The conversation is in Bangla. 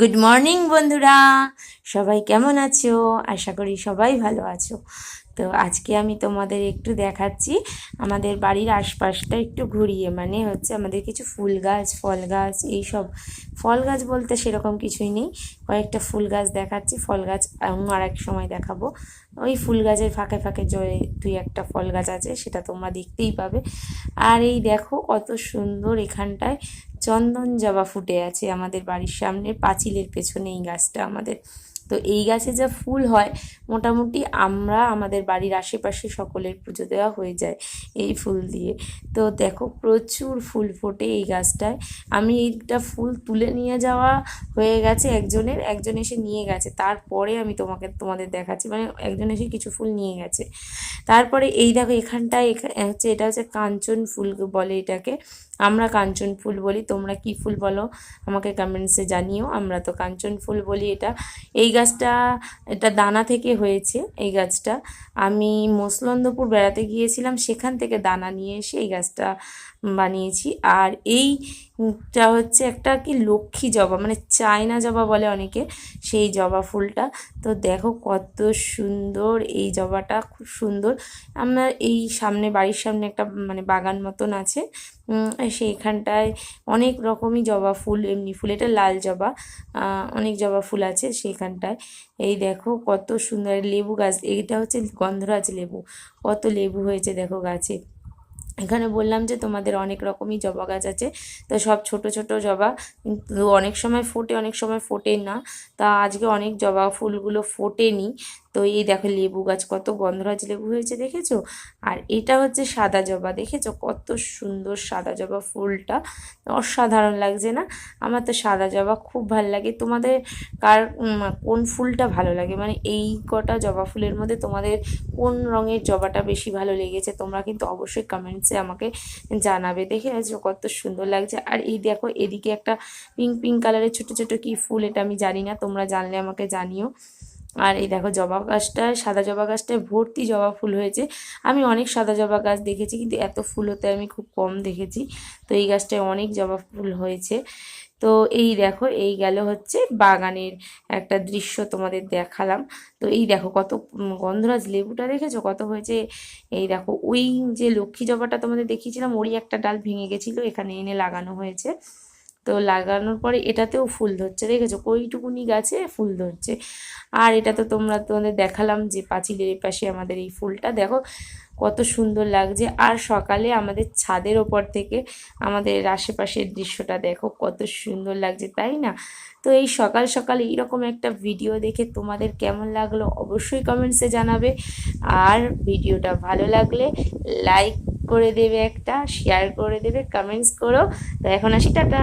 গুড মর্নিং বন্ধুরা। সবাই কেমন আছো? আশা করি সবাই ভালো আছো। তো আজকে আমি তোমাদের একটু দেখাচ্ছি। আমাদের বাড়ির আশপাশটা একটু ঘুরিয়ে মানে হচ্ছে আমাদের কিছু ফুল গাছ, ফল গাছ, এইসব। ফল গাছ বলতে সেরকম কিছুই নেই। কয়েকটা ফুল গাছ দেখাচ্ছি। ফল গাছ আর এক সময় দেখাবো। ওই ফুল গাছের ফাঁকে ফাঁকে জয়ে দুই একটা ফল গাছ আছে, সেটা তোমরা দেখতেই পাবে। আর এই দেখো কত সুন্দর এখানটায় চন্দন জবা ফুটে আছে আমাদের বাড়ির সামনে পাঁচিলের পেছনে এই গাছটা আমাদের। তো এই গাছে যা ফুল হয়, মোটামুটি আমরা আমাদের বাড়ির আশেপাশে সকলের পুজো দেওয়া হয়ে যায় এই ফুল দিয়ে। তো দেখো, প্রচুর ফুল ফোটে এই গাছটায়। আমি এইটা ফুল তুলে নিয়ে যাওয়া হয়ে গেছে একজনের, একজন এসে নিয়ে গেছে। তারপরে আমি তোমাকে, তোমাদের দেখাচ্ছি মানে একজন এসে কিছু ফুল নিয়ে গেছে। তারপরে এই দেখো, এখানটায় হচ্ছে, এটা হচ্ছে কাঞ্চন ফুল বলে এটাকে। আমরা কাঞ্চন ফুল বলি। তোমরা কি ফুল বলো, আমাকে কমেন্টসে জানিও। আমরা তো কাঞ্চন ফুল বলি এটা। এই গাছটা, এটা দানা থেকে হয়েছে এই গাছটা। আমি মসলন্দপুর বেড়াতে গিয়েছিলাম, সেখান থেকে দানা নিয়ে এসে এই গাছটা বানিয়েছি। আর এইটা হচ্ছে একটা কি লক্ষ্মী জবা মানে চায়না জবা বলে অনেকে সেই জবা ফুলটা। তো দেখো কত সুন্দর এই জবাটা, খুব সুন্দর। আমরা এই সামনে, বাড়ির সামনে একটা মানে বাগান মতন আছে। সেইখানটায় অনেক রকমই জবা ফুল, এমনি ফুল, এটা লাল জবা অনেক জবা ফুল আছে সেখানটায় এই দেখো কত সুন্দর লেবু গাছ, এইটা হচ্ছে গন্ধরাজ লেবু, কত লেবু হয়েছে দেখো গাছে। এখানে বললাম যে তোমাদের অনেক রকমই জবা গাছ আছে। তো সব ছোট ছোট জবা, কিন্তু অনেক সময় ফোটে, অনেক সময় ফোটে না। তা আজকে অনেক জবা ফুলগুলো ফোটেনি। তো এই দেখো লেবু গাছ কত গন্ধরাজ লেবু হয়েছে, দেখেছ? আর এটা হচ্ছে সাদা জবা, দেখেছ? কত সুন্দর সাদা জবা ফুলটা। অসাধারণ লাগছে না? আমার তো সাদা জবা খুব ভালো লাগে। তোমাদের কার কোন ফুলটা ভালো লাগে? মানে এই কটা জবা ফুলের মধ্যে তোমাদের কোন রঙের জবাটা বেশি ভালো লেগেছে? তোমরা কিন্তু অবশ্যই কমেন্টসে আমাকে জানাবে। দেখে কত সুন্দর লাগছে। আর এই দেখো, এদিকে একটা পিঙ্ক পিঙ্ক কালারের ছোট ছোট কি ফুল এটা আমি জানি না, তোমরা জানলে আমাকে জানিও। আর এই দেখো জবা গাছটায় সাদা জবা গাছটায় ভর্তি জবা ফুল হয়েছে। আমি অনেক সাদা জবা গাছ দেখেছি, কিন্তু এত ফুল হতে আমি খুব কম দেখেছি। তো এই গাছটায় অনেক জবা ফুল হয়েছে। তো এই দেখো, এই গেল হচ্ছে বাগানের একটা দৃশ্য তোমাদের দেখালাম। তো এই দেখো কত গন্ধরাজ লেবুটা দেখেছ? কত হয়েছে? এই দেখো, ওই যে লক্ষ্মী জবাটা তোমাদের দেখিয়েছিলাম, ওরই একটা ডাল ভেঙে গেছিল, এখানে এনে লাগানো হয়েছে। তো লাগানোর পরে এটাতেও ফুল ধরছে, দেখেছ? কইটুকুনি গাছে ফুল ধরছে। আর এটা তো তোমরা তোমাদের দেখালাম যে পাঁচিলের পাশে আমাদের এই ফুলটা। দেখো, কত সুন্দর লাগছে। আর সকালে আমাদের ছাদের ওপর থেকে আমাদের আশেপাশের দৃশ্যটা দেখো, কত সুন্দর লাগছে, তাই না? তো এই সকাল সকাল এইরকম একটা ভিডিও দেখে তোমাদের কেমন লাগল অবশ্যই কমেন্টসে জানাবে। আর ভিডিওটা ভালো লাগলে লাইক করে দেবে একটা শেয়ার করে দেবে কমেন্টস করো। তো এখন আসি, টাটা!